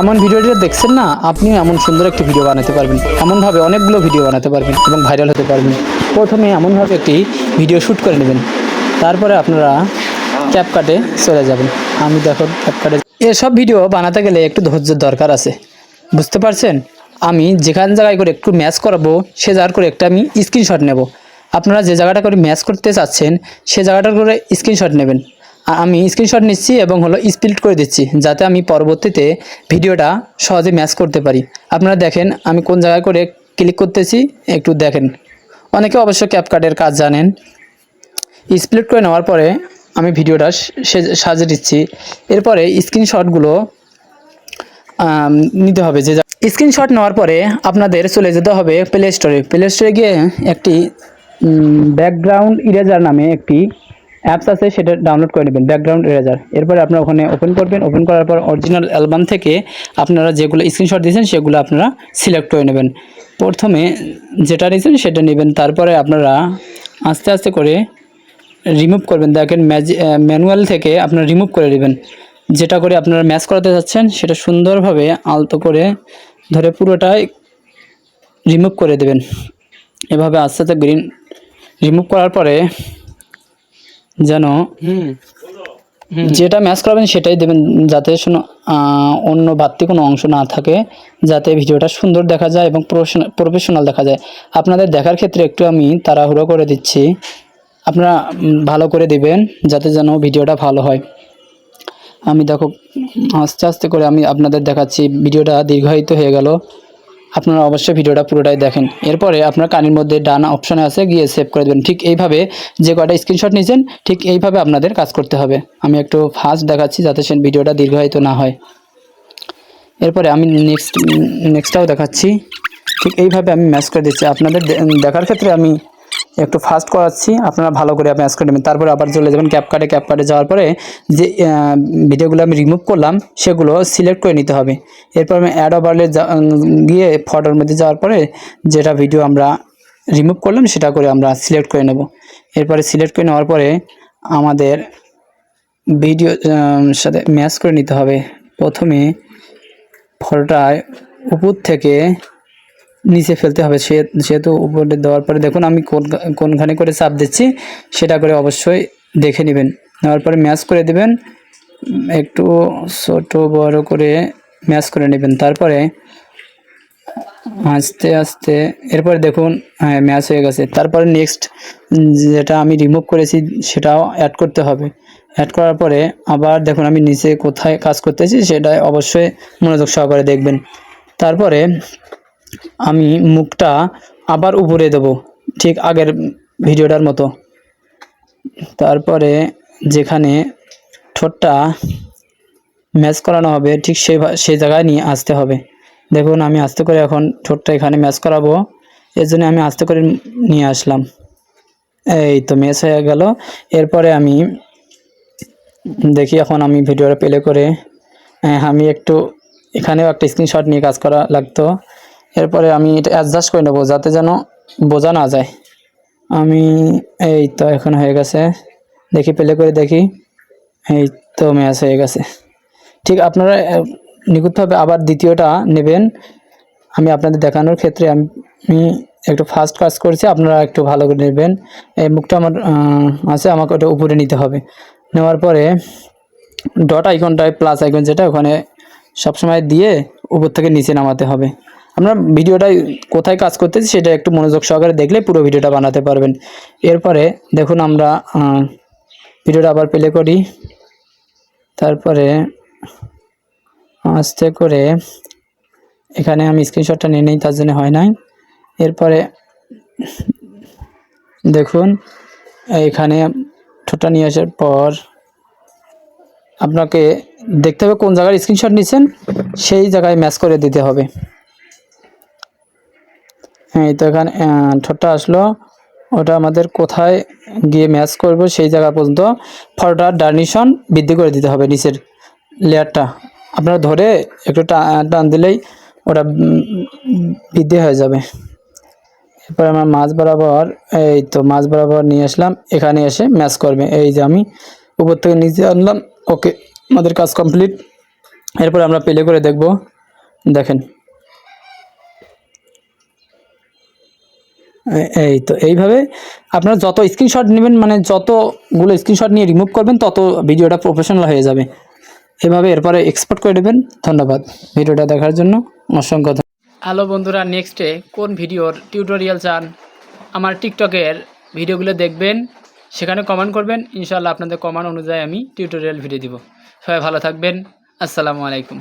এমন ভিডিওটা দেখছেন না আপনি এমন সুন্দর একটি ভিডিও বানাতে পারবেন। এমনভাবে অনেকগুলো ভিডিও বানাতে পারবেন এবং ভাইরাল হতে পারবেন। প্রথমে এমনভাবে একটি ভিডিও শ্যুট করে নেবেন। তারপরে আপনারা ক্যাপকাটে চলে যাবেন। আমি দেখো ক্যাপকাটে এসব ভিডিও বানাতে গেলে একটু ধৈর্যের দরকার আছে। বুঝতে পারছেন? আমি যেখান জায়গায় করে একটু ম্যাচ করাবো, সে জায়গার করে একটা আমি স্ক্রিনশট নেব। আপনারা যে জায়গাটা করে ম্যাচ করতে চাচ্ছেন, সে জায়গাটার করে স্ক্রিনশট নেবেন। আমি স্ক্রিনশট নিচ্ছি এবং হলো স্প্লিট করে দিচ্ছি, যাতে আমি পরবর্তীতে ভিডিওটা সহজে ম্যাচ করতে পারি। আপনারা দেখেন আমি কোন জায়গায় করে ক্লিক করতেছি, একটু দেখেন। অনেকে অবশ্য ক্যাপকার্ডের কাজ জানেন। স্প্লিট করে নেওয়ার পরে আমি ভিডিওটা সাজিয়ে দিচ্ছি। এরপরে স্ক্রিনশটগুলো নিতে হবে যে স্ক্রিনশট নেওয়ার পরে আপনাদের চলে যেতে হবে প্লে স্টোরে প্লে স্টোরে গিয়ে একটি ব্যাকগ্রাউন্ড ইরেজার নামে একটি অ্যাপস আছে, সেটা ডাউনলোড করে নেবেন ব্যাকগ্রাউন্ড ইরেজার এরপরে আপনারা ওখানে ওপেন করবেন ওপেন করার পর অরিজিনাল অ্যালবাম থেকে আপনারা যেগুলো স্ক্রিনশট দিয়েছেন, সেগুলো আপনারা সিলেক্ট করে নেবেন। প্রথমে যেটা নিয়েছেন, সেটা নেবেন। তারপরে আপনারা আস্তে আস্তে করে রিমুভ করবেন। দেখেন ম্যানুয়াল থেকে আপনারা রিমুভ করে নেবেন। যেটা করে আপনারা ম্যাচ করাতে যাচ্ছেন, সেটা সুন্দরভাবে আলতো করে ধরে পুরোটাই রিমুভ করে দেবেন। এভাবে আস্তে আস্তে গ্রিন রিমুভ করার পরে যেন যেটা ম্যাচ করাবেন সেটাই দেবেন যাতে অন্য বাড়তি কোনো অংশ না থাকে যাতে ভিডিওটা সুন্দর দেখা যায় এবং প্রফেশনাল দেখা যায়। আপনাদের দেখার ক্ষেত্রে একটু আমি তাড়াহুড়ো করে দিচ্ছি। আপনারা ভালো করে দিবেন যাতে যেন ভিডিওটা ভালো হয়। আমি দেখো আস্তে আস্তে করে আমি আপনাদের দেখাচ্ছি ভিডিওটা দীর্ঘায়িত হয়ে গেল। আপনারা অবশ্যই ভিডিওটা পুরোটাই দেখেন। এরপরে আপনার কানের মধ্যে ডান অপশনে আছে, গিয়ে সেভ করে দেবেন। ঠিক এইভাবে যে কটা স্ক্রিনশট নিয়েছেন, ঠিক এইভাবে আপনাদের কাজ করতে হবে। আমি একটু ফাস্ট দেখাচ্ছি যাতে সে ভিডিওটা দীর্ঘায়িত না হয়। এরপরে আমি নেক্সট নেক্সটটাও দেখাচ্ছি। ঠিক এইভাবে আমি ম্যাচ করে দিচ্ছি। আপনাদের দেখার ক্ষেত্রে আমি একটু ফাস্ট করাচ্ছি, আপনারা ভালো করে ম্যাচ করে নেবেন। তারপরে আবার চলে যাবেন ক্যাপ কাটে ক্যাপ কাটে যাওয়ার পরে যে ভিডিওগুলো আমি রিমুভ করলাম, সেগুলো সিলেক্ট করে নিতে হবে। এরপর আমি অ্যাড ওভারলে গিয়ে ফটোর মধ্যে যাওয়ার পরে যেটা ভিডিও আমরা রিমুভ করলাম, সেটা করে আমরা সিলেক্ট করে নেব। এরপরে সিলেক্ট করে নেওয়ার পরে আমাদের ভিডিও সাথে ম্যাচ করে নিতে হবে। প্রথমে ফটোটায় উপর থেকে নিচে ফেলতে হবে। সে, সেহেতু উপরে দেওয়ার পরে দেখুন আমি কোন, কোনখানে করে চাপ দিচ্ছি, সেটা করে অবশ্যই দেখে নেবেন। নেওয়ার পরে ম্যাচ করে দেবেন, একটু ছোট বড় করে ম্যাচ করে নেবেন। তারপরে আস্তে আস্তে, এরপরে দেখুন হ্যাঁ ম্যাচ হয়ে গেছে। তারপরে নেক্সট যেটা আমি রিমুভ করেছি, সেটাও অ্যাড করতে হবে। অ্যাড করার পরে আবার দেখুন আমি নিচে কোথায় কাজ করতেছি সেটা অবশ্যই মনোযোগ সহকারে দেখবেন। তারপরে আমি মুখটা আবার উপরে দেব ঠিক আগের ভিডিওটার মতো। তারপরে যেখানে ঠোঁটটা ম্যাচ করানো হবে ঠিক সেই সেই জায়গায় নিয়ে আসতে হবে। দেখুন আমি আস্তে করে এখন ঠোঁটটা এখানে ম্যাচ করাবো এর জন্য আমি আস্তে করে নিয়ে আসলাম। এই তো ম্যাচ হয়ে গেল। এরপরে আমি দেখি এখন আমি ভিডিওটা প্লে করে হ্যাঁ, আমি একটু এখানেও একটা স্ক্রিনশট নিয়ে কাজ করা লাগতো। এরপরে আমি এটা অ্যাডজাস্ট করে নেব যাতে যেন বোঝা না যায়। আমি এই তো এখন হয়ে গেছে। দেখি প্লে করে দেখি। এই তো ম্যাচ হয়ে গেছে। ঠিক আপনারা নিখুঁতভাবে আবার দ্বিতীয়টা নেবেন। আমি আপনাদের দেখানোর ক্ষেত্রে আমি একটু ফাস্ট কাজ করছি, আপনারা একটু ভালো করে নেবেন। এই মুখটা আমার আছে, আমাকে ওটা উপরে নিতে হবে। নেওয়ার পরে ডট আইকনটায় প্লাস আইকন যেটা, ওখানে সবসময় দিয়ে উপর থেকে নিচে নামাতে হবে। আমরা ভিডিওটাই কোথায় কাজ করতেছি সেটা একটু মনোযোগ সহকারে দেখলে পুরো ভিডিওটা বানাতে পারবেন। এরপরে দেখুন আমরা ভিডিওটা আবার প্লে করি। তারপরে আস্তে করে এখানে আমি স্ক্রিনশটটা নিয়ে নিই, তার জন্য হয় নাই। এরপরে দেখুন, এখানে ঠোঁটটা নিয়ে আসার পর আপনাকে দেখতে হবে কোন জায়গায় স্ক্রিনশট নিচ্ছেন সেই জায়গায় ম্যাচ করে দিতে হবে। হ্যাঁ এই তো এখানে ঠোঁটটা আসলো। ওটা আমাদের কোথায় গিয়ে ম্যাচ করব সেই জায়গা পর্যন্ত ফটোটার ডার্নিশন বৃদ্ধি করে দিতে হবে নিচের লেয়ারটা। আপনারা ধরে একটু টান দিলেই ওটা বৃদ্ধি হয়ে যাবে। এরপর আমরা মাছ বরাবর, এই তো মাছ বরাবর নিয়ে আসলাম। এখানে এসে ম্যাচ করবে। এই যে আমি উপর থেকে নিচে আনলাম। ওকে আমাদের কাজ কমপ্লিট এরপর আমরা প্লে করে দেখব। দেখেন। এই তো, এইভাবে আপনারা যত স্ক্রিনশট নেবেন মানে যতগুলো স্ক্রিনশট নিয়ে রিমুভ করবেন, তত ভিডিওটা প্রফেশনাল হয়ে যাবে। এভাবে এরপরে এক্সপোর্ট করে দেবেন ধন্যবাদ ভিডিওটা দেখার জন্য। অসংখ্য হ্যালো বন্ধুরা নেক্সটে কোন ভিডিওর টিউটোরিয়াল চান? আমার টিকটকের ভিডিওগুলো দেখবেন, সেখানে কমেন্ট করবেন। ইনশাআল্লাহ আপনাদের কমেন্ট অনুযায়ী আমি টিউটোরিয়াল ভিডিও দিব। সবাই ভালো থাকবেন। আসসালামু আলাইকুম।